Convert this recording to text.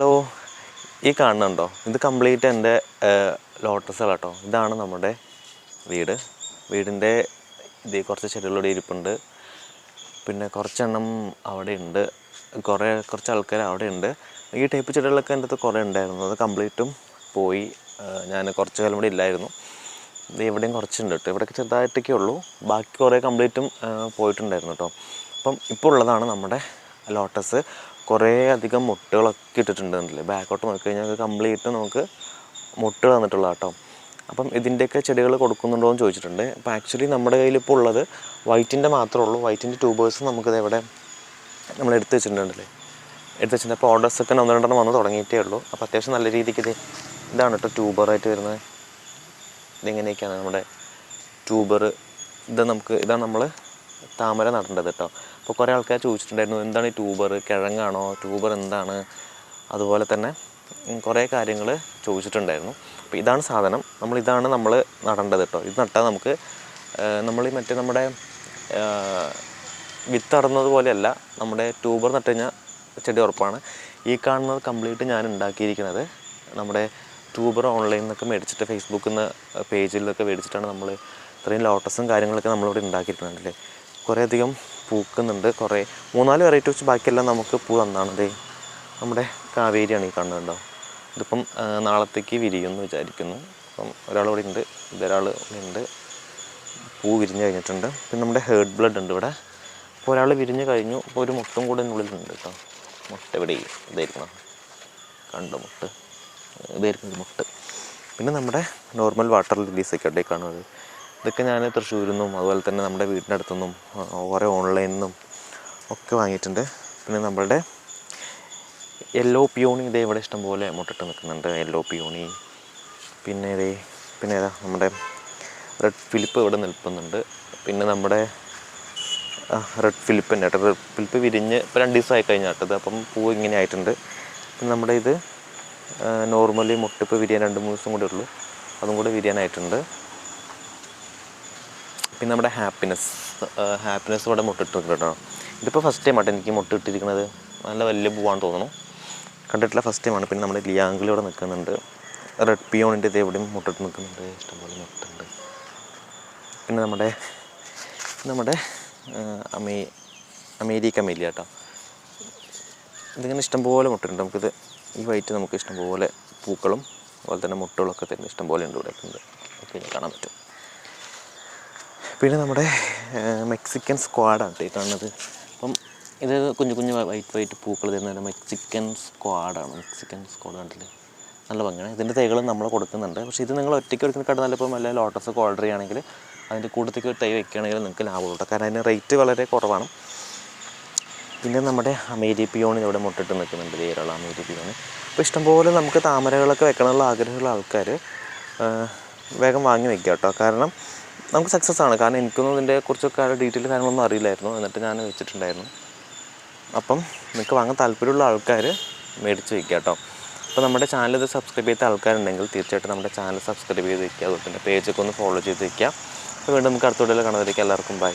Hello ഈ കാണുന്നുണ്ടോ? ഇത് കംപ്ലീറ്റ് എന്റെ ലോട്ടസ് കേട്ടോ ഇതാണ് നമ്മുടെ വീട്. വീടിന്റെ ഇത് കുറച്ച് ചെടികളോടെ ഇരിപ്പുണ്ട്. പിന്നെ കുറച്ചെണ്ണം അവിടെ ഉണ്ട്. കുറേ കുറച്ച് ആൾക്കാർ അവിടെ ഉണ്ട്. ഈ ടൈപ്പ് ചെടികളൊക്കെ എന്റെ അടുത്ത് കുറേ ഉണ്ടായിരുന്നു. അത് കംപ്ലീറ്റും പോയി. ഞാൻ കുറച്ച് കാലം കൂടി ഇല്ലായിരുന്നു. ഇത് ഇവിടെയും കുറച്ചുണ്ട് കേട്ടോ ഇവിടെയൊക്കെ ചെറുതായിട്ടൊക്കെ ഉള്ളൂ ബാക്കി കുറേ കംപ്ലീറ്റും പോയിട്ടുണ്ടായിരുന്നു കേട്ടോ അപ്പം ഇപ്പോൾ ഉള്ളതാണ് നമ്മുടെ ലോട്ടസ് കുറേ അധികം മുട്ടുകളൊക്കെ ഇട്ടിട്ടുണ്ട് എന്നുള്ളത് ബാക്കോട്ട് നോക്കി കഴിഞ്ഞാൽ കംപ്ലീറ്റ് നമുക്ക് മുട്ടുകൾ തന്നിട്ടുള്ള കേട്ടോ അപ്പം ഇതിന്റെയൊക്കെ ചെടികൾ കൊടുക്കുന്നുണ്ടോ എന്ന് ചോദിച്ചിട്ടുണ്ട്. അപ്പോൾ ആക്ച്വലി നമ്മുടെ കയ്യിലിപ്പോൾ ഉള്ളത് വൈറ്റിന്റെ മാത്രമേ ഉള്ളൂ. വൈറ്റിന്റെ ട്യൂബേഴ്സ് നമുക്കിത് എവിടെ നമ്മൾ എടുത്ത് വെച്ചിട്ടുണ്ടല്ലേ എടുത്ത് വെച്ചിട്ടുണ്ട്. അപ്പോൾ ഓർഡേഴ്സൊക്കെ ഒന്ന് രണ്ടെണ്ണം വന്ന് തുടങ്ങിയിട്ടേ ഉള്ളൂ. അപ്പോൾ അത്യാവശ്യം നല്ല രീതിക്ക് ഇത് ഇതാണ് കേട്ടോ ട്യൂബറായിട്ട് വരുന്നത്. ഇതിങ്ങനെയൊക്കെയാണ് നമ്മുടെ ട്യൂബർ? ഇത് നമുക്ക് ഇതാണ് നമ്മൾ താമര നടേണ്ടത് കേട്ടോ അപ്പോൾ കുറേ ആൾക്കാർ ചോദിച്ചിട്ടുണ്ടായിരുന്നു എന്താണ് ഈ ട്യൂബർ? കിഴങ്ങാണോ? ട്യൂബർ എന്താണ്? അതുപോലെ തന്നെ കുറേ കാര്യങ്ങൾ ചോദിച്ചിട്ടുണ്ടായിരുന്നു. അപ്പോൾ ഇതാണ് സാധനം. നമ്മൾ ഇതാണ് നമ്മൾ നടേണ്ടത് കേട്ടോ ഇത് നട്ടാൽ നമുക്ക് നമ്മൾ മറ്റേ നമ്മുടെ വിത്ത് നടന്നത് പോലെയല്ല നമ്മുടെ ട്യൂബർ നട്ട് കഴിഞ്ഞാൽ ചെടി ഉറപ്പാണ്. ഈ കാണുന്നത് കംപ്ലീറ്റ് ഞാൻ ഉണ്ടാക്കിയിരിക്കുന്നത് നമ്മുടെ ട്യൂബർ ഓൺലൈനിൽ നിന്നൊക്കെ മേടിച്ചിട്ട് ഫേസ്ബുക്കിൽ നിന്ന് പേജിലൊക്കെ മേടിച്ചിട്ടാണ് നമ്മൾ ഇത്രയും ലോട്ടസും കാര്യങ്ങളൊക്കെ നമ്മളിവിടെ ഉണ്ടാക്കിയിട്ടുണ്ടല്ലേ കുറേ അധികം പൂക്കുന്നുണ്ട്. കുറേ മൂന്നാൽ വെറൈറ്റി വെച്ച് ബാക്കിയെല്ലാം നമുക്ക് പൂ തന്നാണ്. ദേ നമ്മുടെ കാവേരിയാണ് ഈ കണ്ണുണ്ടോ ഇതിപ്പം നാളത്തേക്ക് വിരിയുമെന്ന് വിചാരിക്കുന്നു. അപ്പം ഒരാൾ ഇവിടെ ഉണ്ട് ഇതൊരാൾ ഉണ്ട്. പൂ വിരിഞ്ഞ് കഴിഞ്ഞിട്ടുണ്ട്. പിന്നെ നമ്മുടെ ഹേർഡ് ബ്ലഡ് ഉണ്ട് ഇവിടെ. അപ്പോൾ ഒരാൾ വിരിഞ്ഞ് കഴിഞ്ഞു. ഇപ്പോൾ ഒരു മുട്ടും കൂടെ ഉള്ളിലുണ്ട് കേട്ടോ. മുട്ട ഇവിടെ ഇതായിരിക്കണം. കണ്ടോ മുട്ട്? ഇതായിരിക്കും മുട്ട്. പിന്നെ നമ്മുടെ നോർമൽ വാട്ടർ ലില്ലീസൊക്കെ അവിടെ കാണുന്നത്? ഇതൊക്കെ ഞാൻ തൃശ്ശൂരിൽ നിന്നും അതുപോലെ തന്നെ നമ്മുടെ വീടിന്റെ അടുത്തുനിന്നും ഓരോ ഓൺലൈനിൽ നിന്നും ഒക്കെ വാങ്ങിയിട്ടുണ്ട്. പിന്നെ നമ്മളുടെ യെല്ലോ പിയോണി ഇതേ ഇവിടെ ഇഷ്ടംപോലെ മുട്ടിട്ട് നിൽക്കുന്നുണ്ട്. യെല്ലോ പിയോണി പിന്നെ ഇതേ പിന്നെ ഏതാ നമ്മുടെ റെഡ് ഫിലിപ്പ് ഇവിടെ നിൽക്കുന്നുണ്ട് പിന്നെ നമ്മുടെ റെഡ് ഫിലിപ്പ് തന്നെ കേട്ടോ. റെഡ് ഫിലിപ്പ് വിരിഞ്ഞ് ഇപ്പോൾ രണ്ട് ദിവസമായി കഴിഞ്ഞാട്ടത് അപ്പം പൂ ഇങ്ങനെ ആയിട്ടുണ്ട്. പിന്നെ നമ്മുടെ ഇത് നോർമലി മുട്ടിപ്പ് വിരിയാൻ രണ്ട് മൂന്ന് ദിവസം കൂടെ ഉള്ളൂ. അതും കൂടെ വിരിയാനായിട്ടുണ്ട്. പിന്നെ നമ്മുടെ ഹാപ്പിനെസ് ഹാപ്പിനെസ് ഇവിടെ മുട്ടിട്ടുണ്ട് കേട്ടോ ഇതിപ്പോൾ ഫസ്റ്റ് ടൈം ആട്ടെ എനിക്ക് മുട്ടിട്ടിരിക്കുന്നത് നല്ല വലിയ പൂവാണെന്ന് തോന്നുന്നു. കണ്ടിട്ടുള്ള ഫസ്റ്റ് ടൈമാണ് പിന്നെ നമ്മുടെ ലിയാങ്കിൾ ഇവിടെ നിൽക്കുന്നുണ്ട്. റെഡ് പിയോണിന്റെ ഇത് എവിടെയും മുട്ടിട്ട് നിൽക്കുന്നുണ്ട്. ഇഷ്ടംപോലെ മുട്ടുണ്ട്. പിന്നെ നമ്മുടെ നമ്മുടെ അമേ അമേരിക്ക മേലി കേട്ടോ ഇതിങ്ങനെ ഇഷ്ടംപോലെ മുട്ടുണ്ട് നമുക്കിത് ഈ വൈറ്റ് നമുക്ക് ഇഷ്ടംപോലെ പൂക്കളും അതുപോലെ തന്നെ മുട്ടകളൊക്കെ തന്നെ ഇഷ്ടംപോലെ ഉണ്ട് ഇവിടെ. ഉണ്ട് കാണാൻ പറ്റും. പിന്നെ നമ്മുടെ മെക്സിക്കൻ സ്ക്വാഡാണ് ഈ കാണുന്നത്. അപ്പം ഇത് കുഞ്ഞു കുഞ്ഞു വൈറ്റ് വൈറ്റ് പൂക്കൾ തരുന്ന മെക്സിക്കൻ സ്ക്വാഡാണ് മെക്സിക്കൻ സ്ക്വാഡ് കണ്ടില്ലേ? നല്ല ഭംഗിയാണ്. ഇതിന്റെ തൈകൾ നമ്മൾ കൊടുക്കുന്നുണ്ട്. പക്ഷേ ഇത് നിങ്ങൾ ഒറ്റയ്ക്ക് എടുക്കുന്നതിനെക്കാട്ട് നല്ലപ്പോൾ നല്ല ലോട്ടസ് ഒക്കെ ഓർഡർ ചെയ്യുകയാണെങ്കിൽ അതിന്റെ കൂട്ടത്തേക്ക് തൈ വെക്കുകയാണെങ്കിൽ നിങ്ങൾക്ക് ലാഭമുള്ളൂ കാരണം അതിന് റേറ്റ് വളരെ കുറവാണ്. പിന്നെ നമ്മുടെ അമേരി പിയോണി ഇവിടെ മുട്ടിട്ട് നിൽക്കുന്നുണ്ട്. വേരുള്ള അമേരി പിയോണി അപ്പോൾ ഇഷ്ടംപോലെ നമുക്ക് താമരകളൊക്കെ വെക്കണമെന്നുള്ള ആഗ്രഹമുള്ള ആൾക്കാർ വേഗം വാങ്ങി വെക്കുക കേട്ടോ. കാരണം നമുക്ക് സക്സസ് ആണ്. കാരണം എനിക്കൊന്നും ഇതിന്റെ കുറിച്ചൊക്കെ ഡീറ്റെയിൽ കാര്യങ്ങളൊന്നും അറിയില്ലായിരുന്നു. എന്നിട്ട് ഞാൻ വെച്ചിട്ടുണ്ടായിരുന്നു. അപ്പം നിങ്ങൾക്ക് വാങ്ങാൻ താല്പര്യമുള്ള ആൾക്കാർ മേടിച്ച് വയ്ക്കുക കേട്ടോ അപ്പോൾ നമ്മുടെ ചാനൽ ഇത് സബ്സ്ക്രൈബ് ചെയ്ത ആൾക്കാരുണ്ടെങ്കിൽ തീർച്ചയായിട്ടും നമ്മുടെ ചാനൽ സബ്സ്ക്രൈബ് ചെയ്ത് വയ്ക്കുക അതുപോലെ തന്നെ പേജൊക്കെ ഒന്ന് ഫോളോ ചെയ്ത് വയ്ക്കുക അപ്പോൾ വീണ്ടും നമുക്ക് അടുത്തോടെ കാണാതിരിക്കുക എല്ലാവർക്കും ബൈ